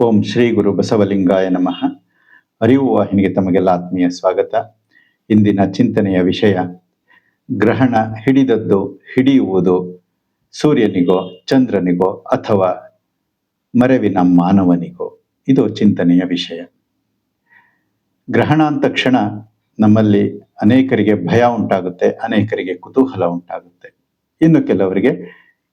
ಓಂ ಶ್ರೀ ಗುರು ಬಸವಲಿಂಗಾಯ ನಮಃ. ಅರಿವು ವಾಹಿನಿಗೆ ತಮಗೆಲ್ಲ ಆತ್ಮೀಯ ಸ್ವಾಗತ. ಇಂದಿನ ಚಿಂತನೆಯ ವಿಷಯ, ಗ್ರಹಣ ಹಿಡಿದದ್ದು ಹಿಡಿಯುವುದು, ಸೂರ್ಯನಿಗೋ, ಚಂದ್ರನಿಗೋ ಅಥವಾ ಮರೆವಿನ ಮಾನವನಿಗೋ. ಇದು ಚಿಂತನೆಯ ವಿಷಯ. ಗ್ರಹಣ ಅಂದ ತಕ್ಷಣ ನಮ್ಮಲ್ಲಿ ಅನೇಕರಿಗೆ ಭಯ ಉಂಟಾಗುತ್ತೆ, ಅನೇಕರಿಗೆ ಕುತೂಹಲ ಉಂಟಾಗುತ್ತೆ. ಇನ್ನು ಕೆಲವರಿಗೆ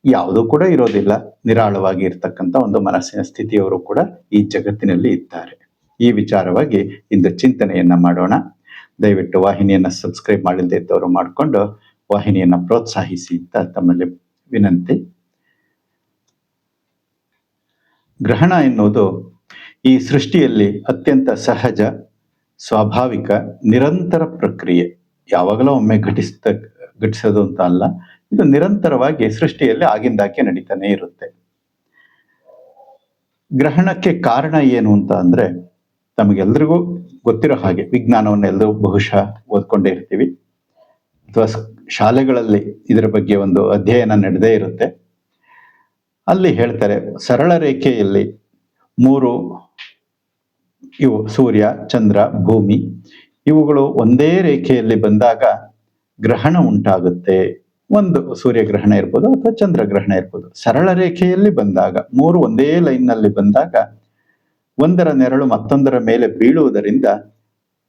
ಯಾವುದೂ ಕೂಡ ಇರೋದಿಲ್ಲ. ನಿರಾಳವಾಗಿ ಇರ್ತಕ್ಕಂಥ ಒಂದು ಮನಸ್ಸಿನ ಸ್ಥಿತಿಯವರು ಕೂಡ ಈ ಜಗತ್ತಿನಲ್ಲಿ ಇದ್ದಾರೆ. ಈ ವಿಚಾರವಾಗಿ ಇಂದು ಚಿಂತನೆಯನ್ನ ಮಾಡೋಣ. ದಯವಿಟ್ಟು ವಾಹಿನಿಯನ್ನ ಸಬ್ಸ್ಕ್ರೈಬ್ ಮಾಡಿಲ್ಲದೆ ಇದ್ದವರು ಮಾಡಿಕೊಂಡು ವಾಹಿನಿಯನ್ನ ಪ್ರೋತ್ಸಾಹಿಸಿ ಅಂತ ತಮ್ಮಲ್ಲಿ ವಿನಂತಿ. ಗ್ರಹಣ ಎನ್ನುವುದು ಈ ಸೃಷ್ಟಿಯಲ್ಲಿ ಅತ್ಯಂತ ಸಹಜ, ಸ್ವಾಭಾವಿಕ, ನಿರಂತರ ಪ್ರಕ್ರಿಯೆ. ಯಾವಾಗಲೂ ಒಮ್ಮೆ ಘಟಿಸ್ತ, ಘಟಿಸೋದು ಅಂತ ಅಲ್ಲ. ಇದು ನಿರಂತರವಾಗಿ ಸೃಷ್ಟಿಯಲ್ಲಿ ಆಗಿಂದಾಕೆ ನಡೀತಾನೆ ಇರುತ್ತೆ. ಗ್ರಹಣಕ್ಕೆ ಕಾರಣ ಏನು ಅಂತ ಅಂದ್ರೆ ತಮಗೆಲ್ರಿಗೂ ಗೊತ್ತಿರೋ ಹಾಗೆ ವಿಜ್ಞಾನವನ್ನು ಎಲ್ಲರೂ ಬಹುಶಃ ಓದ್ಕೊಂಡೇ ಇರ್ತೀವಿ. ಅಥವಾ ಶಾಲೆಗಳಲ್ಲಿ ಇದರ ಬಗ್ಗೆ ಒಂದು ಅಧ್ಯಯನ ನಡೆದೇ ಇರುತ್ತೆ. ಅಲ್ಲಿ ಹೇಳ್ತಾರೆ ಸರಳ ರೇಖೆಯಲ್ಲಿ ಮೂರು ಇವು ಸೂರ್ಯ, ಚಂದ್ರ, ಭೂಮಿ ಇವುಗಳು ಒಂದೇ ರೇಖೆಯಲ್ಲಿ ಬಂದಾಗ ಗ್ರಹಣ ಉಂಟಾಗುತ್ತೆ. ಒಂದು ಸೂರ್ಯಗ್ರಹಣ ಇರ್ಬೋದು ಅಥವಾ ಚಂದ್ರಗ್ರಹಣ ಇರ್ಬೋದು. ಸರಳ ರೇಖೆಯಲ್ಲಿ ಬಂದಾಗ, ಮೂರು ಒಂದೇ ಲೈನ್ನಲ್ಲಿ ಬಂದಾಗ, ಒಂದರ ನೆರಳು ಮತ್ತೊಂದರ ಮೇಲೆ ಬೀಳುವುದರಿಂದ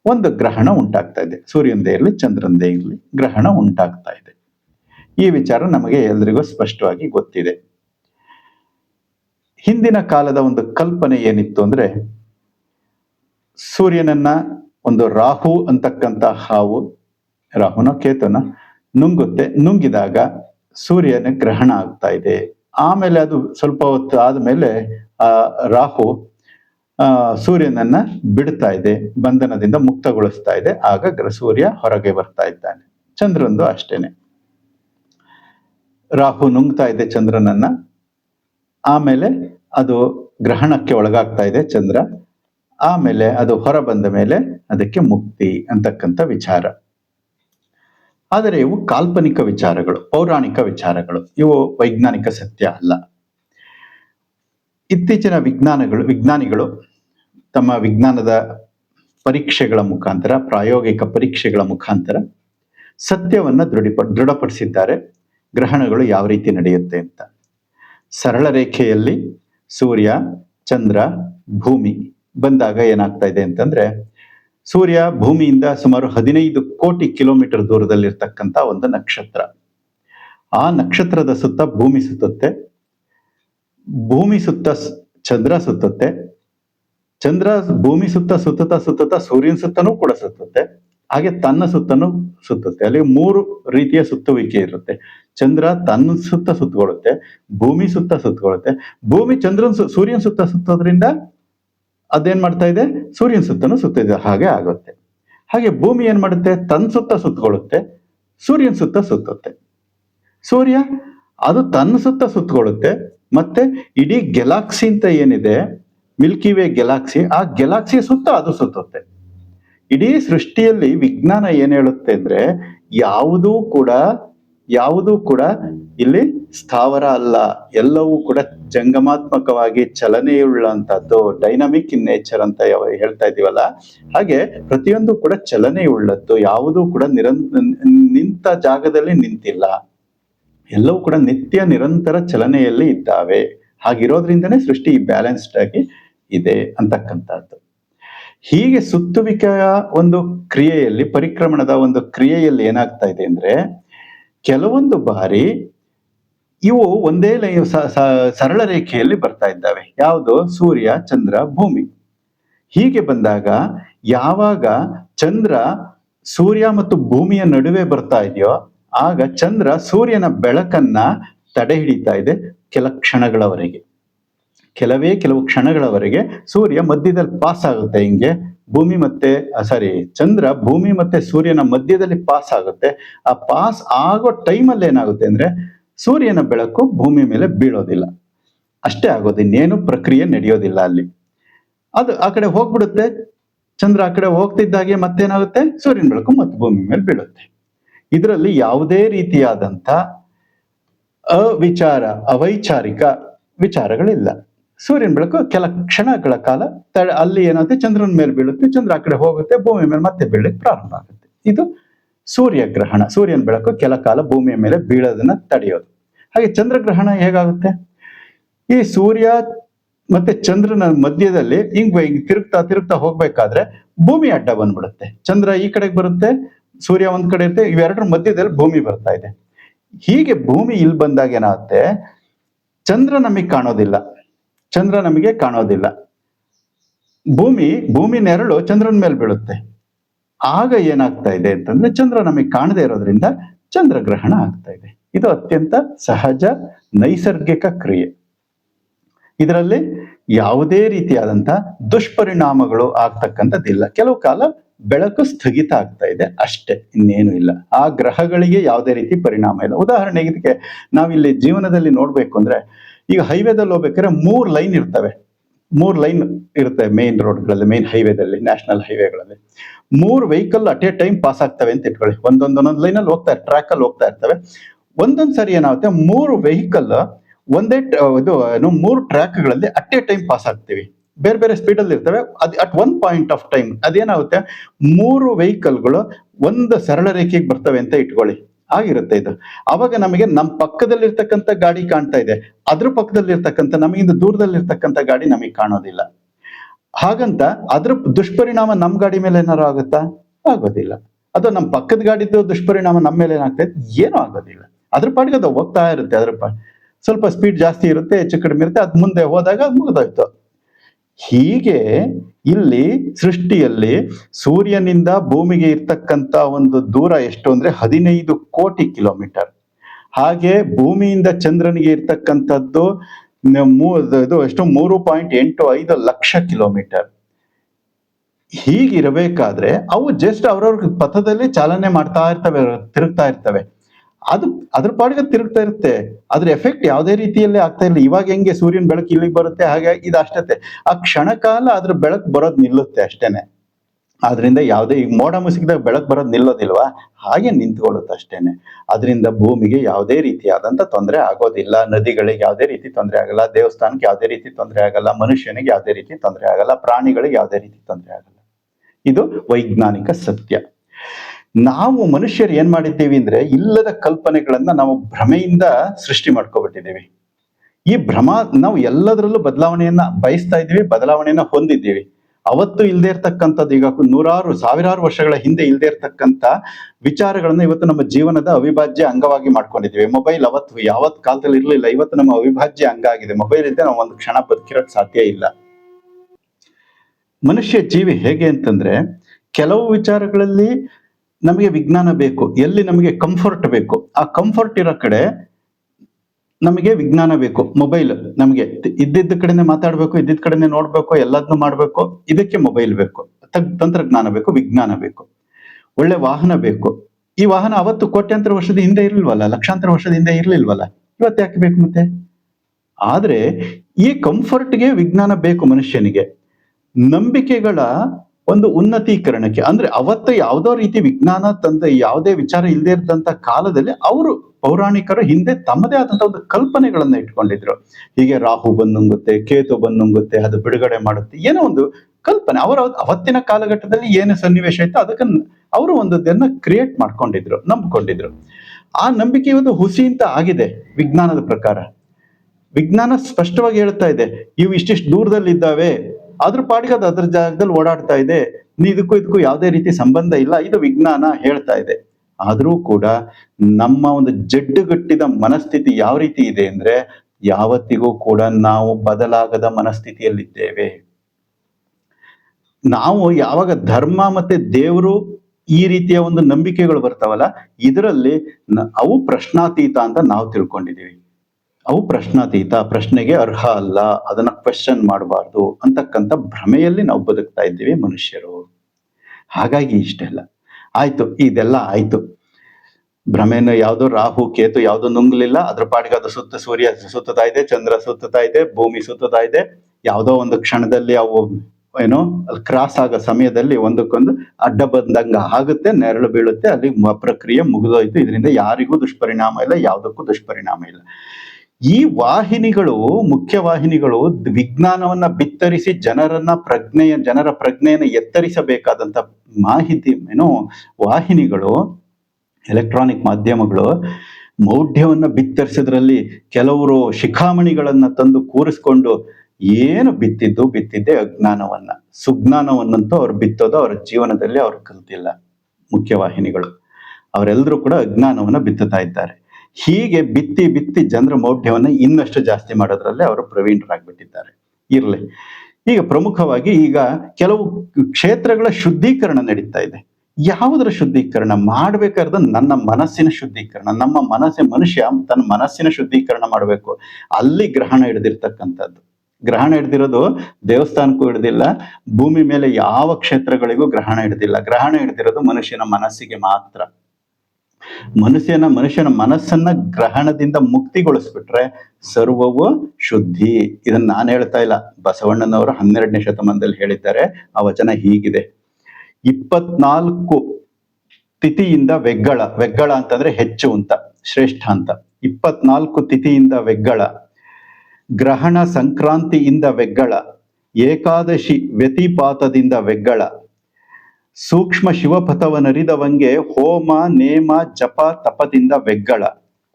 ಒಂದು ಗ್ರಹಣ ಉಂಟಾಗ್ತಾ ಇದೆ. ಸೂರ್ಯಂದೇ ಇರಲಿ, ಚಂದ್ರಂದೇ ಇರಲಿ, ಗ್ರಹಣ ಉಂಟಾಗ್ತಾ ಇದೆ. ಈ ವಿಚಾರ ನಮಗೆ ಎಲ್ರಿಗೂ ಸ್ಪಷ್ಟವಾಗಿ ಗೊತ್ತಿದೆ. ಹಿಂದಿನ ಕಾಲದ ಒಂದು ಕಲ್ಪನೆ ಏನಿತ್ತು ಅಂದ್ರೆ, ಸೂರ್ಯನನ್ನ ಒಂದು ರಾಹು ಅಂತಕ್ಕಂಥ ಹಾವು, ರಾಹುನ ಕೇತುನ ನುಂಗುತ್ತೆ, ನುಂಗಿದಾಗ ಸೂರ್ಯನ ಗ್ರಹಣ ಆಗ್ತಾ ಇದೆ. ಆಮೇಲೆ ಅದು ಸ್ವಲ್ಪ ಹೊತ್ತು ಆದಮೇಲೆ, ಆ, ರಾಹು, ಆ, ಸೂರ್ಯನನ್ನ ಬಿಡ್ತಾ ಇದೆ, ಬಂಧನದಿಂದ ಮುಕ್ತಗೊಳಿಸ್ತಾ ಇದೆ. ಆಗ ಸೂರ್ಯ ಹೊರಗೆ ಬರ್ತಾ ಇದ್ದಾನೆ. ಚಂದ್ರಂದು ಅಷ್ಟೇನೆ. ರಾಹು ನುಂಗ್ತಾ ಇದೆ ಚಂದ್ರನನ್ನ. ಆಮೇಲೆ ಅದು ಗ್ರಹಣಕ್ಕೆ ಒಳಗಾಗ್ತಾ ಇದೆ ಚಂದ್ರ. ಆಮೇಲೆ ಅದು ಹೊರ ಬಂದ ಮೇಲೆ ಅದಕ್ಕೆ ಮುಕ್ತಿ ಅಂತಕ್ಕಂಥ ವಿಚಾರ. ಆದರೆ ಇವು ಕಾಲ್ಪನಿಕ ವಿಚಾರಗಳು, ಪೌರಾಣಿಕ ವಿಚಾರಗಳು. ಇವು ವೈಜ್ಞಾನಿಕ ಸತ್ಯ ಅಲ್ಲ. ಇತ್ತೀಚಿನ ವಿಜ್ಞಾನಗಳು, ವಿಜ್ಞಾನಿಗಳು ತಮ್ಮ ವಿಜ್ಞಾನದ ಪರೀಕ್ಷೆಗಳ ಮುಖಾಂತರ, ಪ್ರಾಯೋಗಿಕ ಪರೀಕ್ಷೆಗಳ ಮುಖಾಂತರ ಸತ್ಯವನ್ನು ದೃಢಪ, ದೃಢಪಡಿಸಿದ್ದಾರೆ. ಗ್ರಹಣಗಳು ಯಾವ ರೀತಿ ನಡೆಯುತ್ತೆ ಅಂತ. ಸರಳ ರೇಖೆಯಲ್ಲಿ ಸೂರ್ಯ, ಚಂದ್ರ, ಭೂಮಿ ಬಂದಾಗ ಏನಾಗ್ತಾ ಇದೆ ಅಂತಂದ್ರೆ ಸೂರ್ಯ ಭೂಮಿಯಿಂದ ಸುಮಾರು ಹದಿನೈದು ಕೋಟಿ ಕಿಲೋಮೀಟರ್ ದೂರದಲ್ಲಿರ್ತಕ್ಕಂಥ ಒಂದು ನಕ್ಷತ್ರ. ಆ ನಕ್ಷತ್ರದ ಸುತ್ತ ಭೂಮಿ ಸುತ್ತುತ್ತೆ. ಭೂಮಿ ಸುತ್ತ ಚಂದ್ರ ಸುತ್ತುತ್ತೆ. ಚಂದ್ರ ಭೂಮಿ ಸುತ್ತ ಸುತ್ತುತ್ತಾ ಸುತ್ತುತ್ತಾ ಸೂರ್ಯನ ಸುತ್ತನೂ ಕೂಡ ಸುತ್ತುತ್ತೆ. ಹಾಗೆ ತನ್ನ ಸುತ್ತನೂ ಸುತ್ತುತ್ತೆ. ಅಲ್ಲಿ ಮೂರು ರೀತಿಯ ಸುತ್ತುವಿಕೆ ಇರುತ್ತೆ. ಚಂದ್ರ ತನ್ನ ಸುತ್ತ ಸುತ್ತಕೊಳ್ಳುತ್ತೆ ಭೂಮಿ ಸುತ್ತ ಸುತ್ತಕೊಳ್ಳುತ್ತೆ ಭೂಮಿ ಚಂದ್ರನ್ ಸೂರ್ಯನ ಸುತ್ತ ಸುತ್ತೋದ್ರಿಂದ ಅದೇನ್ ಮಾಡ್ತಾ ಇದೆ? ಸೂರ್ಯನ ಸುತ್ತನೂ ಸುತ್ತಿದೆ ಹಾಗೆ ಆಗುತ್ತೆ. ಹಾಗೆ ಭೂಮಿ ಏನ್ ಮಾಡುತ್ತೆ? ತನ್ನ ಸುತ್ತ ಸುತ್ತಕೊಳ್ಳುತ್ತೆ ಸೂರ್ಯನ ಸುತ್ತ ಸುತ್ತುತ್ತೆ. ಸೂರ್ಯ, ಅದು ತನ್ನ ಸುತ್ತ ಸುತ್ತಕೊಳ್ಳುತ್ತೆ. ಮತ್ತೆ ಇಡೀ ಗೆಲಾಕ್ಸಿ ಅಂತ ಏನಿದೆ? ಮಿಲ್ಕಿ ವೇ ಗೆಲಾಕ್ಸಿ ಆ ಗೆಲಾಕ್ಸಿಯ ಸುತ್ತ ಅದು ಸುತ್ತುತ್ತೆ. ಇಡೀ ಸೃಷ್ಟಿಯಲ್ಲಿ ವಿಜ್ಞಾನ ಏನ್ ಹೇಳುತ್ತೆ ಅಂದ್ರೆ, ಯಾವುದೂ ಕೂಡ ಯಾವುದೂ ಕೂಡ ಇಲ್ಲಿ ಸ್ಥಾವರ ಅಲ್ಲ, ಎಲ್ಲವೂ ಕೂಡ ಜಂಗಮಾತ್ಮಕವಾಗಿ ಚಲನೆಯುಳ್ಳಂಥದ್ದು ಡೈನಮಿಕ್ ಇನ್ ನೇಚರ್ ಅಂತ ಹೇಳ್ತಾ ಇದೀವಲ್ಲ ಹಾಗೆ ಪ್ರತಿಯೊಂದು ಕೂಡ ಚಲನೆಯುಳ್ಳದ್ದು, ಯಾವುದೂ ಕೂಡ ನಿರಂ ನಿಂತ ಜಾಗದಲ್ಲಿ ನಿಂತಿಲ್ಲ. ಎಲ್ಲವೂ ಕೂಡ ನಿತ್ಯ ನಿರಂತರ ಚಲನೆಯಲ್ಲಿ ಇದ್ದಾವೆ. ಹಾಗಿರೋದ್ರಿಂದನೇ ಸೃಷ್ಟಿ ಬ್ಯಾಲೆನ್ಸ್ಡ್ ಆಗಿ ಇದೆ ಅಂತಕ್ಕಂಥದ್ದು. ಹೀಗೆ ಸುತ್ತುವಿಕೆಯ ಒಂದು ಕ್ರಿಯೆಯಲ್ಲಿ, ಪರಿಕ್ರಮಣದ ಒಂದು ಕ್ರಿಯೆಯಲ್ಲಿ ಏನಾಗ್ತಾ ಇದೆ ಅಂದ್ರೆ, ಕೆಲವೊಂದು ಬಾರಿ ಇವು ಒಂದೇ ಲೈ ಸರಳ ರೇಖೆಯಲ್ಲಿ ಬರ್ತಾ ಇದ್ದಾವೆ. ಯಾವುದು? ಸೂರ್ಯ, ಚಂದ್ರ, ಭೂಮಿ. ಹೀಗೆ ಬಂದಾಗ ಯಾವಾಗ ಚಂದ್ರ ಸೂರ್ಯ ಮತ್ತು ಭೂಮಿಯ ನಡುವೆ ಬರ್ತಾ ಇದೆಯೋ, ಆಗ ಚಂದ್ರ ಸೂರ್ಯನ ಬೆಳಕನ್ನ ತಡೆ ಹಿಡಿತಾ ಇದೆ ಕೆಲ ಕ್ಷಣಗಳವರೆಗೆ. ಕೆಲವೇ ಕೆಲವು ಕ್ಷಣಗಳವರೆಗೆ ಸೂರ್ಯ ಮಧ್ಯದಲ್ಲಿ ಪಾಸ್ ಆಗುತ್ತೆ ಹಿಂಗೆ. ಭೂಮಿ ಮತ್ತೆ ಸಾರಿ ಚಂದ್ರ ಭೂಮಿ ಮತ್ತೆ ಸೂರ್ಯನ ಮಧ್ಯದಲ್ಲಿ ಪಾಸ್ ಆಗುತ್ತೆ. ಆ ಪಾಸ್ ಆಗೋ ಟೈಮಲ್ಲಿ ಏನಾಗುತ್ತೆ ಅಂದ್ರೆ ಸೂರ್ಯನ ಬೆಳಕು ಭೂಮಿ ಮೇಲೆ ಬೀಳೋದಿಲ್ಲ. ಅಷ್ಟೇ ಆಗೋದು, ಇನ್ನೇನು ಪ್ರಕ್ರಿಯೆ ನಡೆಯೋದಿಲ್ಲ ಅಲ್ಲಿ. ಅದು ಆ ಕಡೆ ಹೋಗ್ಬಿಡುತ್ತೆ, ಚಂದ್ರ ಆ ಕಡೆ ಹೋಗ್ತಿದ್ದಾಗೆ ಮತ್ತೇನಾಗುತ್ತೆ? ಸೂರ್ಯನ ಬೆಳಕು ಮತ್ತೆ ಭೂಮಿ ಮೇಲೆ ಬೀಳುತ್ತೆ. ಇದರಲ್ಲಿ ಯಾವುದೇ ರೀತಿಯಾದಂಥ ಅವಿಚಾರ, ಅವೈಚಾರಿಕ ವಿಚಾರಗಳಿಲ್ಲ. ಸೂರ್ಯನ ಬೆಳಕು ಕೆಲ ಕ್ಷಣಗಳ ಕಾಲ ತ- ಅಲ್ಲಿ ಏನಾಗುತ್ತೆ? ಚಂದ್ರನ ಮೇಲೆ ಬೀಳುತ್ತೆ, ಚಂದ್ರ ಆ ಕಡೆ ಹೋಗುತ್ತೆ, ಭೂಮಿ ಮೇಲೆ ಮತ್ತೆ ಬೀಳಕ್ಕೆ ಪ್ರಾರಂಭ ಆಗುತ್ತೆ. ಇದು ಸೂರ್ಯಗ್ರಹಣ, ಸೂರ್ಯನ ಬೆಳಕು ಕೆಲ ಕಾಲ ಭೂಮಿಯ ಮೇಲೆ ಬೀಳೋದನ್ನ ತಡೆಯೋದು. ಹಾಗೆ ಚಂದ್ರಗ್ರಹಣ ಹೇಗಾಗುತ್ತೆ? ಈ ಸೂರ್ಯ ಮತ್ತೆ ಚಂದ್ರನ ಮಧ್ಯದಲ್ಲಿ ಹಿಂಗ್ ಹಿಂಗ್ ತಿರುಗ್ತಾ ತಿರುಗ್ತಾ ಹೋಗ್ಬೇಕಾದ್ರೆ ಭೂಮಿ ಅಡ್ಡ ಬಂದ್ಬಿಡುತ್ತೆ. ಚಂದ್ರ ಈ ಕಡೆಗೆ ಬರುತ್ತೆ, ಸೂರ್ಯ ಒಂದ್ ಕಡೆ ಇರುತ್ತೆ, ಇವೆರಡರ ಮಧ್ಯದಲ್ಲಿ ಭೂಮಿ ಬರ್ತಾ ಇದೆ. ಹೀಗೆ ಭೂಮಿ ಇಲ್ಲಿ ಬಂದಾಗ ಏನಾಗುತ್ತೆ? ಚಂದ್ರ ನಮಗೆ ಕಾಣೋದಿಲ್ಲ. ಚಂದ್ರ ನಮಗೆ ಕಾಣೋದಿಲ್ಲ. ಭೂಮಿ ಭೂಮಿ ನೆರಳು ಚಂದ್ರನ ಮೇಲೆ ಬೀಳುತ್ತೆ. ಆಗ ಏನಾಗ್ತಾ ಇದೆ ಅಂತಂದ್ರೆ ಚಂದ್ರ ನಮಗೆ ಕಾಣದೇ ಇರೋದ್ರಿಂದ ಚಂದ್ರಗ್ರಹಣ ಆಗ್ತಾ ಇದೆ. ಇದು ಅತ್ಯಂತ ಸಹಜ ನೈಸರ್ಗಿಕ ಕ್ರಿಯೆ. ಇದರಲ್ಲಿ ಯಾವುದೇ ರೀತಿಯಾದಂತ ದುಷ್ಪರಿಣಾಮಗಳು ಆಗ್ತಕ್ಕಂಥದ್ದಿಲ್ಲ. ಕೆಲವು ಕಾಲ ಬೆಳಕು ಸ್ಥಗಿತ ಆಗ್ತಾ ಇದೆ. ಅಷ್ಟೇ, ಇನ್ನೇನು ಇಲ್ಲ. ಆ ಗ್ರಹಗಳಿಗೆ ಯಾವುದೇ ರೀತಿ ಪರಿಣಾಮ ಇಲ್ಲ. ಉದಾಹರಣೆಗೆ ಇದಕ್ಕೆ ನಾವಿಲ್ಲಿ ಜೀವನದಲ್ಲಿ ನೋಡ್ಬೇಕು ಅಂದ್ರೆ ಈಗ ಹೈವೇದಲ್ಲಿ ಹೋಗ್ಬೇಕಾದ್ರೆ ಮೂರು ಲೈನ್ ಇರ್ತವೆ. ಮೂರ್ ಲೈನ್ ಇರುತ್ತೆ ಮೇನ್ ರೋಡ್ಗಳಲ್ಲಿ ಮೇನ್ ಹೈವೇದಲ್ಲಿ ನ್ಯಾಷನಲ್ ಹೈವೇಗಳಲ್ಲಿ ಮೂರು vehicle at a time pass ಆಗ್ತವೆ ಅಂತ ಇಟ್ಕೊಳ್ಳಿ. ಒಂದೊಂದು ಒಂದೊಂದು ಲೈನಲ್ಲಿ ಹೋಗ್ತಾ ಟ್ರ್ಯಾಕಲ್ಲಿ ಹೋಗ್ತಾ ಇರ್ತವೆ. ಒಂದೊಂದು ಸರಿ ಏನಾಗುತ್ತೆ, ಮೂರು ವೆಹಿಕಲ್ ಒಂದೇ ಇದು, ಏನು, ಮೂರು ಟ್ರ್ಯಾಕ್ಗಳಲ್ಲಿ ಅಟ್ ಎ ಟೈಮ್ ಪಾಸ್ ಆಗ್ತೀವಿ. ಬೇರೆ ಬೇರೆ ಸ್ಪೀಡಲ್ಲಿ ಇರ್ತವೆ. ಅದು at one point of time ಅದೇನಾಗುತ್ತೆ, ಮೂರು ವೆಹಿಕಲ್ಗಳು ಒಂದು ಸರಳ ರೇಖೆಗೆ ಬರ್ತವೆ ಅಂತ ಇಟ್ಕೊಳ್ಳಿ. ಆಗಿರುತ್ತೆ ಇದು. ಅವಾಗ ನಮಗೆ ನಮ್ಮ ಪಕ್ಕದಲ್ಲಿರ್ತಕ್ಕಂಥ ಗಾಡಿ ಕಾಣ್ತಾ ಇದೆ. ಅದ್ರ ಪಕ್ಕದಲ್ಲಿರ್ತಕ್ಕಂಥ ನಮಗಿಂದ ದೂರದಲ್ಲಿರ್ತಕ್ಕಂಥ ಗಾಡಿ ನಮಗೆ ಕಾಣೋದಿಲ್ಲ. ಹಾಗಂತ ಅದ್ರ ದುಷ್ಪರಿಣಾಮ ನಮ್ ಗಾಡಿ ಮೇಲೆ ಏನಾರು ಆಗುತ್ತಾ? ಆಗೋದಿಲ್ಲ. ಅದು ನಮ್ಮ ಪಕ್ಕದ ಗಾಡಿದ್ದು ದುಷ್ಪರಿಣಾಮ ನಮ್ಮ ಮೇಲೆ ಏನಾಗ್ತದೆ ಏನೂ ಆಗೋದಿಲ್ಲ. ಅದ್ರ ಪಾಡಿಗೆ ಅದು ಹೋಗ್ತಾ ಇರುತ್ತೆ, ಅದ್ರ ಪಾ, ಸ್ವಲ್ಪ ಸ್ಪೀಡ್ ಜಾಸ್ತಿ ಇರುತ್ತೆ, ಹೆಚ್ಚು ಕಡಿಮೆ ಇರುತ್ತೆ, ಅದ್ ಮುಂದೆ ಹೋದಾಗ ಅದ್ ಮುಗಿದೋಯ್ತು. ಹೀಗೆ ಇಲ್ಲಿ ಸೃಷ್ಟಿಯಲ್ಲಿ ಸೂರ್ಯನಿಂದ ಭೂಮಿಗೆ ಇರ್ತಕ್ಕಂತ ಒಂದು ದೂರ ಎಷ್ಟು ಅಂದ್ರೆ ಹದಿನೈದು ಕೋಟಿ ಕಿಲೋಮೀಟರ್. ಹಾಗೆ ಭೂಮಿಯಿಂದ ಚಂದ್ರನಿಗೆ ಇರ್ತಕ್ಕಂಥದ್ದು ಇದು ಎಷ್ಟು? ಮೂರು ಪಾಯಿಂಟ್ ಎಂಟು ಐದು ಲಕ್ಷ ಕಿಲೋಮೀಟರ್. ಹೀಗಿರಬೇಕಾದ್ರೆ ಅವು ಜಸ್ಟ್ ಅವ್ರವ್ರ ಪಥದಲ್ಲಿ ಚಾಲನೆ ಮಾಡ್ತಾ ಇರ್ತವೆ, ತಿರುಗ್ತಾ ಇರ್ತವೆ. ಅದು ಅದ್ರ ಪಾಡಿಗೆ ತಿರುಗ್ತಾ ಇರುತ್ತೆ. ಅದ್ರ ಎಫೆಕ್ಟ್ ಯಾವುದೇ ರೀತಿಯಲ್ಲಿ ಆಗ್ತಾ ಇಲ್ಲ. ಇವಾಗ ಹೆಂಗೆ ಸೂರ್ಯನ ಬೆಳಕು ಇಲ್ಲಿಗೆ ಬರುತ್ತೆ ಹಾಗೆ ಇದು ಅಷ್ಟೇ ಆ ಕ್ಷಣಕಾಲ ಅದ್ರ ಬೆಳಕು ಬರೋದು ನಿಲ್ಲುತ್ತೆ ಅಷ್ಟೇನೆ. ಆದ್ರಿಂದ ಯಾವುದೇ ಈಗ ಮೋಡ ಮುಸುಕಿದಾಗ ಬೆಳಕು ಬರೋದು ನಿಲ್ಲೋದಿಲ್ವಾ? ಹಾಗೆ ನಿಂತ್ಕೊಳ್ಳುತ್ತೆ ಅಷ್ಟೇನೆ. ಅದರಿಂದ ಭೂಮಿಗೆ ಯಾವುದೇ ರೀತಿಯಾದಂಥ ತೊಂದರೆ ಆಗೋದಿಲ್ಲ. ನದಿಗಳಿಗೆ ಯಾವುದೇ ರೀತಿ ತೊಂದರೆ ಆಗಲ್ಲ. ದೇವಸ್ಥಾನಕ್ಕೆ ಯಾವುದೇ ರೀತಿ ತೊಂದರೆ ಆಗಲ್ಲ. ಮನುಷ್ಯನಿಗೆ ಯಾವುದೇ ರೀತಿ ತೊಂದರೆ ಆಗಲ್ಲ. ಪ್ರಾಣಿಗಳಿಗೆ ಯಾವುದೇ ರೀತಿ ತೊಂದರೆ ಆಗಲ್ಲ. ಇದು ವೈಜ್ಞಾನಿಕ ಸತ್ಯ. ನಾವು ಮನುಷ್ಯರು ಏನ್ ಮಾಡಿದ್ದೀವಿ ಅಂದ್ರೆ ಇಲ್ಲದ ಕಲ್ಪನೆಗಳನ್ನ ನಾವು ಭ್ರಮೆಯಿಂದ ಸೃಷ್ಟಿ ಮಾಡ್ಕೊಬಿಟ್ಟಿದ್ದೀವಿ. ಈ ಭ್ರಮ ನಾವು ಎಲ್ಲದರಲ್ಲೂ ಬದಲಾವಣೆಯನ್ನ ಬಯಸ್ತಾ ಇದ್ದೀವಿ, ಬದಲಾವಣೆಯನ್ನ ಹೊಂದಿದ್ದೀವಿ. ಅವತ್ತು ಇಲ್ಲದೆ ಇರ್ತಕ್ಕಂಥದ್ದು ಈಗ ನೂರಾರು, ಸಾವಿರಾರು ವರ್ಷಗಳ ಹಿಂದೆ ಇಲ್ಲದೆ ಇರ್ತಕ್ಕಂಥ ವಿಚಾರಗಳನ್ನ ಇವತ್ತು ನಮ್ಮ ಜೀವನದ ಅವಿಭಾಜ್ಯ ಅಂಗವಾಗಿ ಮಾಡ್ಕೊಂಡಿದ್ದೀವಿ. ಮೊಬೈಲ್ ಅವತ್ತು ಯಾವತ್ತು ಕಾಲದಲ್ಲಿ ಇರಲಿಲ್ಲ, ಇವತ್ತು ನಮ್ಮ ಅವಿಭಾಜ್ಯ ಅಂಗ ಆಗಿದೆ. ಮೊಬೈಲ್ ಇಲ್ಲದೆ ನಾವು ಒಂದು ಕ್ಷಣ ಬದುಕಿರೋಕ್ ಸಾಧ್ಯ ಇಲ್ಲ. ಮನುಷ್ಯ ಜೀವಿ ಹೇಗೆ ಅಂತಂದ್ರೆ ಕೆಲವು ವಿಚಾರಗಳಲ್ಲಿ ನಮಗೆ ವಿಜ್ಞಾನ ಬೇಕು, ಎಲ್ಲಿ ನಮಗೆ ಕಂಫರ್ಟ್ ಬೇಕು, ಆ ಕಂಫರ್ಟ್ ಇರೋ ಕಡೆ ನಮಗೆ ವಿಜ್ಞಾನ ಬೇಕು ಮೊಬೈಲ್ ನಮಗೆ. ಇದ್ದಿದ್ದ ಕಡೆನೆ ಮಾತಾಡ್ಬೇಕು, ಇದ್ದಿದ್ದ ಕಡೆನೆ ನೋಡ್ಬೇಕು ಎಲ್ಲದನ್ನು ಮಾಡಬೇಕು, ಇದಕ್ಕೆ ಮೊಬೈಲ್ ಬೇಕು ತಂತ್ರಜ್ಞಾನ ಬೇಕು, ವಿಜ್ಞಾನ ಬೇಕು. ಒಳ್ಳೆ ವಾಹನ ಬೇಕು. ಈ ವಾಹನ ಅವತ್ತು ಕೋಟ್ಯಾಂತರ ವರ್ಷದ ಹಿಂದೆ ಇರ್ಲಿಲ್ವಲ್ಲ, ಲಕ್ಷಾಂತರ ವರ್ಷದ ಹಿಂದೆ ಇರ್ಲಿಲ್ವಲ್ಲ? ಇವತ್ತು ಯಾಕೆ ಬೇಕು ಮತ್ತೆ? ಆದ್ರೆ ಈ ಕಂಫರ್ಟ್ಗೆ ವಿಜ್ಞಾನ ಬೇಕು ಮನುಷ್ಯನಿಗೆ. ನಂಬಿಕೆಗಳ ಒಂದು ಉನ್ನತೀಕರಣಕ್ಕೆ, ಅಂದ್ರೆ ಅವತ್ತು ಯಾವುದೋ ರೀತಿ ವಿಜ್ಞಾನ ತಂದ ಯಾವುದೇ ವಿಚಾರ ಇಲ್ಲದೆ ಇದ್ದಂತ ಕಾಲದಲ್ಲಿ ಅವರು ಪೌರಾಣಿಕರು ಹಿಂದೆ ತಮ್ಮದೇ ಆದಂತಹ ಒಂದು ಕಲ್ಪನೆಗಳನ್ನ ಇಟ್ಕೊಂಡಿದ್ರು. ಹೀಗೆ ರಾಹು ಬಂದುಂಗುತ್ತೆ, ಕೇತು ಬಂದುಂಗುತ್ತೆ, ಅದು ಬಿಡುಗಡೆ ಮಾಡುತ್ತೆ, ಏನೋ ಒಂದು ಕಲ್ಪನೆ. ಅವರ ಅವತ್ತಿನ ಕಾಲಘಟ್ಟದಲ್ಲಿ ಏನು ಸನ್ನಿವೇಶ ಇತ್ತು ಅದಕ್ಕೆ ಅವರು ಒಂದು ಇದನ್ನ ಕ್ರಿಯೇಟ್ ಮಾಡ್ಕೊಂಡಿದ್ರು, ನಂಬ್ಕೊಂಡಿದ್ರು. ಆ ನಂಬಿಕೆ ಒಂದು ಹುಸಿ ಅಂತ ಆಗಿದೆ ವಿಜ್ಞಾನದ ಪ್ರಕಾರ. ವಿಜ್ಞಾನ ಸ್ಪಷ್ಟವಾಗಿ ಹೇಳ್ತಾ ಇದೆ, ಇವು ಇಷ್ಟಿಷ್ಟು ದೂರದಲ್ಲಿ ಇದ್ದಾವೆ ಅದ್ರ ಪಾಡಿಗೆ ಅದು ಅದ್ರ ಜಾಗದಲ್ಲಿ ಓಡಾಡ್ತಾ ಇದೆ. ಇದಕ್ಕೂ ಇದಕ್ಕೂ ಯಾವುದೇ ರೀತಿ ಸಂಬಂಧ ಇಲ್ಲ. ಇದು ವಿಜ್ಞಾನ ಹೇಳ್ತಾ ಇದೆ. ಆದರೂ ಕೂಡ ನಮ್ಮ ಒಂದು ಜಡ್ಡುಗಟ್ಟಿದ ಮನಸ್ಥಿತಿ ಯಾವ ರೀತಿ ಇದೆ ಅಂದ್ರೆ ಯಾವತ್ತಿಗೂ ಕೂಡ ನಾವು ಬದಲಾಗದ ಮನಸ್ಥಿತಿಯಲ್ಲಿದ್ದೇವೆ. ನಾವು ಯಾವಾಗ ಧರ್ಮ ಮತ್ತೆ ದೇವರು ಈ ರೀತಿಯ ಒಂದು ನಂಬಿಕೆಗಳು ಬರ್ತಾವಲ್ಲ, ಇದರಲ್ಲಿ ಅವು ಪ್ರಶ್ನಾತೀತ ಅಂತ ನಾವು ತಿಳ್ಕೊಂಡಿದೀವಿ ಅವು ಪ್ರಶ್ನಾತೀತ, ಪ್ರಶ್ನೆಗೆ ಅರ್ಹ ಅಲ್ಲ, ಅದನ್ನ ಕ್ವೆಶನ್ ಮಾಡಬಾರ್ದು ಅಂತಕ್ಕಂಥ ಭ್ರಮೆಯಲ್ಲಿ ನಾವು ಬದುಕ್ತಾ ಇದ್ದೀವಿ ಮನುಷ್ಯರು. ಹಾಗಾಗಿ ಇಷ್ಟೆಲ್ಲ. ಆಯ್ತು, ಇದೆಲ್ಲ ಆಯ್ತು. ಭ್ರಮೆನ ಯಾವುದೋ ರಾಹು, ಕೇತು ಯಾವುದೋ ನುಂಗ್ಲಿಲ್ಲ, ಅದ್ರ ಪಾಡಿಗೆ ಅದು ಸುತ್ತ ಸೂರ್ಯ ಸುತ್ತತಾ ಇದೆ, ಚಂದ್ರ ಸುತ್ತತಾ ಇದೆ, ಭೂಮಿ ಸುತ್ತತಾ ಇದೆ. ಯಾವುದೋ ಒಂದು ಕ್ಷಣದಲ್ಲಿ ಅವು ಏನೋ ಅಲ್ಲಿ ಕ್ರಾಸ್ ಆಗೋ ಸಮಯದಲ್ಲಿ ಒಂದಕ್ಕೊಂದು ಅಡ್ಡ ಬಂದಂಗ ಆಗುತ್ತೆ, ನೆರಳು ಬೀಳುತ್ತೆ, ಅಲ್ಲಿ ಪ್ರಕ್ರಿಯೆ ಮುಗಿದೋಯ್ತು. ಇದರಿಂದ ಯಾರಿಗೂ ದುಷ್ಪರಿಣಾಮ ಇಲ್ಲ, ಯಾವುದಕ್ಕೂ ದುಷ್ಪರಿಣಾಮ ಇಲ್ಲ. ಈ ವಾಹಿನಿಗಳು ಮುಖ್ಯ ವಾಹಿನಿಗಳು ವಿಜ್ಞಾನವನ್ನ ಬಿತ್ತರಿಸಿ ಜನರನ್ನ ಪ್ರಜ್ಞೆಯ, ಜನರ ಪ್ರಜ್ಞೆಯನ್ನು ಎತ್ತರಿಸಬೇಕಾದಂತ ಮಾಹಿತಿ ಏನು, ವಾಹಿನಿಗಳು, ಎಲೆಕ್ಟ್ರಾನಿಕ್ ಮಾಧ್ಯಮಗಳು ಮೌಢ್ಯವನ್ನ ಬಿತ್ತರಿಸೋದ್ರಲ್ಲಿ ಕೆಲವರು ಶಿಖಾಮಣಿಗಳನ್ನ ತಂದು ಕೂರಿಸ್ಕೊಂಡು ಏನು ಬಿತ್ತಿದ್ದು ಬಿತ್ತಿದ್ದೆ ಅಜ್ಞಾನವನ್ನ. ಸುಜ್ಞಾನವನ್ನಂತೂ ಅವ್ರು ಬಿತ್ತೋದು ಅವರ ಜೀವನದಲ್ಲಿ ಅವ್ರು ಕಲ್ತಿಲ್ಲ ಮುಖ್ಯವಾಹಿನಿಗಳು. ಅವರೆಲ್ಲರೂ ಕೂಡ ಅಜ್ಞಾನವನ್ನ ಬಿತ್ತುತ್ತಾ ಇದ್ದಾರೆ. ಹೀಗೆ ಬಿತ್ತಿ ಬಿತ್ತಿ ಜನರ ಮೌಢ್ಯವನ್ನು ಇನ್ನಷ್ಟು ಜಾಸ್ತಿ ಮಾಡೋದ್ರಲ್ಲಿ ಅವರು ಪ್ರವೀಣರಾಗ್ಬಿಟ್ಟಿದ್ದಾರೆ. ಇರಲಿ. ಈಗ ಪ್ರಮುಖವಾಗಿ ಈಗ ಕೆಲವು ಕ್ಷೇತ್ರಗಳ ಶುದ್ಧೀಕರಣ ನಡೀತಾ ಇದೆ. ಯಾವುದರ ಶುದ್ಧೀಕರಣ? ಮಾಡಬೇಕಾದ ನನ್ನ ಮನಸ್ಸಿನ ಶುದ್ಧೀಕರಣ. ನಮ್ಮ ಮನಸ್ಸಿನ ಮನುಷ್ಯ, ತನ್ನ ಮನಸ್ಸಿನ ಶುದ್ಧೀಕರಣ ಮಾಡಬೇಕು. ಅಲ್ಲಿ ಗ್ರಹಣ ಹಿಡಿದಿರ್ತಕ್ಕಂಥದ್ದು. ಗ್ರಹಣ ಹಿಡ್ದಿರೋದು ದೇವಸ್ಥಾನಕ್ಕೂ ಹಿಡ್ದಿಲ್ಲ, ಭೂಮಿ ಮೇಲೆ ಯಾವ ಕ್ಷೇತ್ರಗಳಿಗೂ ಗ್ರಹಣ ಹಿಡ್ದಿಲ್ಲ. ಗ್ರಹಣ ಹಿಡ್ದಿರೋದು ಮನುಷ್ಯನ ಮನಸ್ಸಿಗೆ ಮಾತ್ರ. ಮನುಷ್ಯನ ಮನುಷ್ಯನ ಮನಸ್ಸನ್ನ ಗ್ರಹಣದಿಂದ ಮುಕ್ತಿಗೊಳಿಸ್ಬಿಟ್ರೆ ಸರ್ವವು ಶುದ್ಧಿ. ಇದನ್ನ ನಾನು ಹೇಳ್ತಾ ಇಲ್ಲ. ಬಸವಣ್ಣನವರು ಹನ್ನೆರಡನೇ ಶತಮಾನದಲ್ಲಿ ಹೇಳಿದ್ದಾರೆ. ಆ ವಚನ ಹೀಗಿದೆ. ಇಪ್ಪತ್ನಾಲ್ಕು ತಿಥಿಯಿಂದ ವೆಗ್ಗಳ ವೆಗ್ಗಳ ಅಂತಂದ್ರೆ ಹೆಚ್ಚು ಅಂತ, ಶ್ರೇಷ್ಠ ಅಂತ. ಇಪ್ಪತ್ನಾಲ್ಕು ತಿಥಿಯಿಂದ ವೆಗ್ಗಳ ಗ್ರಹಣ ಸಂಕ್ರಾಂತಿಯಿಂದ ವೆಗ್ಗಳ ಏಕಾದಶಿ ವ್ಯತಿಪಾತದಿಂದ ವೆಗ್ಗಳ ಸೂಕ್ಷ್ಮ ಶಿವಪಥವನರಿದವಂಗೆ ಹೋಮ, ನೇಮ, ಜಪ, ತಪದಿಂದ ವೆಗ್ಗಳ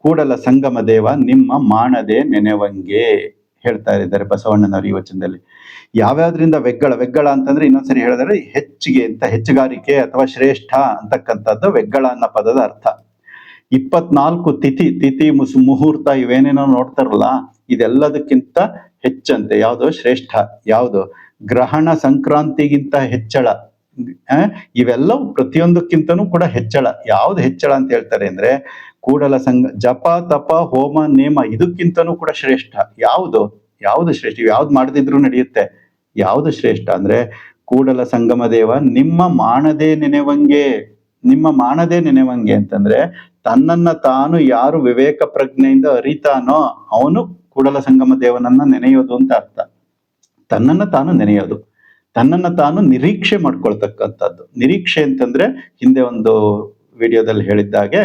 ಕೂಡಲ ಸಂಗಮ ದೇವ, ನಿಮ್ಮ ಮಾಣದೆ ನೆನೆವಂಗೆ ಹೇಳ್ತಾ ಇದ್ದಾರೆ ಬಸವಣ್ಣನವರು ಈ ವಚನದಲ್ಲಿ. ಯಾವ್ಯಾವ್ದ್ರಿಂದ ವೆಗ್ಗಳ ವೆಗ್ಗಳ ಅಂತಂದ್ರೆ ಇನ್ನೊಂದ್ಸರಿ ಹೇಳಿದ್ರೆ ಹೆಚ್ಚಿಗೆ ಅಂತ, ಹೆಚ್ಚುಗಾರಿಕೆ ಅಥವಾ ಶ್ರೇಷ್ಠ ಅಂತಕ್ಕಂಥದ್ದು ವೆಗ್ಗಳ ಅನ್ನೋ ಪದದ ಅರ್ಥ. ಇಪ್ಪತ್ನಾಲ್ಕು ತಿಥಿ ತಿಥಿ ಮುಸು, ಮುಹೂರ್ತ ಇವೇನೇನೋ ನೋಡ್ತಾರಲ್ಲ, ಇದೆಲ್ಲದಕ್ಕಿಂತ ಹೆಚ್ಚಂತೆ. ಯಾವುದು ಶ್ರೇಷ್ಠ, ಯಾವುದು. ಗ್ರಹಣ ಸಂಕ್ರಾಂತಿಗಿಂತ ಹೆಚ್ಚಳ. ಇವೆಲ್ಲವೂ ಪ್ರತಿಯೊಂದಕ್ಕಿಂತನೂ ಕೂಡ ಹೆಚ್ಚಳ. ಯಾವ್ದು ಹೆಚ್ಚಳ ಅಂತ ಹೇಳ್ತಾರೆ ಅಂದ್ರೆ ಕೂಡಲ ಸಂಘ, ಜಪ, ತಪ, ಹೋಮ, ನೇಮ ಇದಕ್ಕಿಂತನೂ ಕೂಡ ಶ್ರೇಷ್ಠ. ಯಾವುದು? ಯಾವುದು ಶ್ರೇಷ್ಠ? ಯಾವ್ದು ಮಾಡದಿದ್ರು ನಡೆಯುತ್ತೆ. ಯಾವುದು ಶ್ರೇಷ್ಠ ಅಂದ್ರೆ ಕೂಡಲ ಸಂಗಮ ದೇವ, ನಿಮ್ಮ ಮಾಣದೇ ನೆನೆವಂಗೆ. ನಿಮ್ಮ ಮಾನದೇ ನೆನೆವಂಗೆ ಅಂತಂದ್ರೆ ತನ್ನನ್ನ ತಾನು ಯಾರು ವಿವೇಕ ಪ್ರಜ್ಞೆಯಿಂದ ಅರಿತಾನೋ ಅವನು ಕೂಡಲ ಸಂಗಮ ದೇವನನ್ನ ನೆನೆಯೋದು ಅಂತ ಅರ್ಥ. ತನ್ನನ್ನ ತಾನು ನೆನೆಯೋದು. ತನ್ನನ್ನ ತಾನು ನಿರೀಕ್ಷೆ ಮಾಡ್ಕೊಳ್ತಕ್ಕಂಥದ್ದು. ನಿರೀಕ್ಷೆ ಅಂತಂದ್ರೆ ಹಿಂದೆ ಒಂದು ವಿಡಿಯೋದಲ್ಲಿ ಹೇಳಿದ್ದಾಗೆ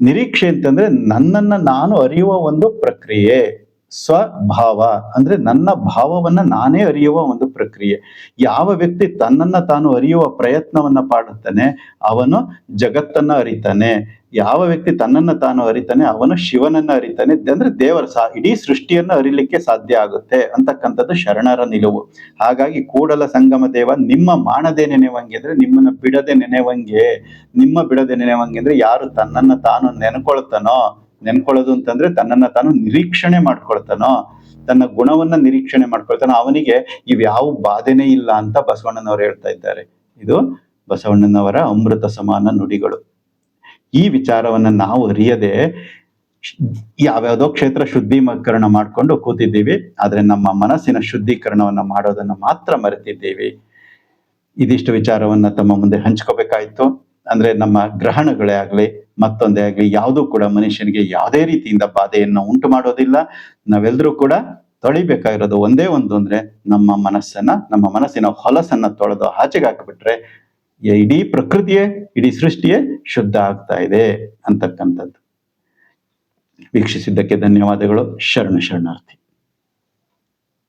ನಿರೀಕ್ಷೆ ಅಂತಂದ್ರೆ ನನ್ನನ್ನು ನಾನು ಅರಿಯುವ ಒಂದು ಪ್ರಕ್ರಿಯೆ. ಸ್ವಭಾವ ಅಂದ್ರೆ ನನ್ನ ಭಾವವನ್ನ ನಾನೇ ಅರಿಯುವ ಒಂದು ಪ್ರಕ್ರಿಯೆ. ಯಾವ ವ್ಯಕ್ತಿ ತನ್ನನ್ನ ತಾನು ಅರಿಯುವ ಪ್ರಯತ್ನವನ್ನ ಮಾಡುತ್ತಾನೆ ಅವನು ಜಗತ್ತನ್ನ ಅರಿತಾನೆ. ಯಾವ ವ್ಯಕ್ತಿ ತನ್ನನ್ನ ತಾನು ಅರಿತಾನೆ, ಅವನು ಶಿವನನ್ನ ಅರಿತಾನೆ. ಅಂದ್ರೆ ದೇವರ ಸಾ, ಇಡೀ ಸೃಷ್ಟಿಯನ್ನ ಅರಿಲಿಕ್ಕೆ ಸಾಧ್ಯ ಆಗುತ್ತೆ ಅಂತಕ್ಕಂಥದ್ದು ಶರಣರ ನಿಲುವು. ಹಾಗಾಗಿ ಕೂಡಲ ಸಂಗಮ ದೇವ, ನಿಮ್ಮ ಮಾಡದೆ ನೆನೆವಂಗೆ ಅಂದ್ರೆ ನಿಮ್ಮನ್ನ ಬಿಡದೆ ನೆನೆವಂಗೆ ನಿಮ್ಮ ಬಿಡದೆ ನೆನೆವಂಗೆ ಅಂದ್ರೆ ಯಾರು ತನ್ನನ್ನ ತಾನು ನೆನ್ಕೊಳ್ತಾನೋ ನೆನ್ಕೊಳ್ಳೋದು ಅಂತಂದ್ರೆ ತನ್ನನ್ನ ತಾನು ನಿರೀಕ್ಷಣೆ ಮಾಡ್ಕೊಳ್ತಾನೋ, ತನ್ನ ಗುಣವನ್ನ ನಿರೀಕ್ಷಣೆ ಮಾಡ್ಕೊಳ್ತಾನೋ, ಅವನಿಗೆ ಇವ್ಯಾವ ಬಾಧೆನೇ ಇಲ್ಲ ಅಂತ ಬಸವಣ್ಣನವರು ಹೇಳ್ತಾ ಇದ್ದಾರೆ. ಇದು ಬಸವಣ್ಣನವರ ಅಮೃತ ಸಮಾನ ನುಡಿಗಳು. ಈ ವಿಚಾರವನ್ನ ನಾವು ಅರಿಯದೆ ಯಾವ್ಯಾವುದೋ ಕ್ಷೇತ್ರ ಶುದ್ಧೀಕರಣ ಮಾಡ್ಕೊಂಡು ಕೂತಿದ್ದೀವಿ, ಆದ್ರೆ ನಮ್ಮ ಮನಸ್ಸಿನ ಶುದ್ಧೀಕರಣವನ್ನ ಮಾಡೋದನ್ನ ಮಾತ್ರ ಮರೆತಿದ್ದೀವಿ. ಇದಿಷ್ಟು ವಿಚಾರವನ್ನ ತಮ್ಮ ಮುಂದೆ ಹಂಚ್ಕೋಬೇಕಾಯ್ತು. ಅಂದ್ರೆ ನಮ್ಮ ಗ್ರಹಣಗಳೇ ಆಗ್ಲಿ ಮತ್ತೊಂದೇ ಆಗಲಿ, ಯಾವುದೂ ಕೂಡ ಮನುಷ್ಯನಿಗೆ ಯಾವುದೇ ರೀತಿಯಿಂದ ಬಾಧೆಯನ್ನು ಉಂಟು ಮಾಡೋದಿಲ್ಲ. ನಾವೆಲ್ಲರೂ ಕೂಡ ತೊಳಿಬೇಕಾಗಿರೋದು ಒಂದೇ ಒಂದು ಅಂದ್ರೆ ನಮ್ಮ ಮನಸ್ಸನ್ನ, ನಮ್ಮ ಮನಸ್ಸಿನ ಹೊಲಸನ್ನ ತೊಳೆದು ಆಚೆಗೆ ಹಾಕಿಬಿಟ್ರೆ ಇಡೀ ಪ್ರಕೃತಿಯೇ, ಇಡೀ ಸೃಷ್ಟಿಯೇ ಶುದ್ಧ ಆಗ್ತಾ ಇದೆ ಅಂತಕ್ಕಂಥದ್ದು. ವೀಕ್ಷಿಸಿದ್ದಕ್ಕೆ ಧನ್ಯವಾದಗಳು. ಶರಣ ಶರಣಾರ್ಥಿ.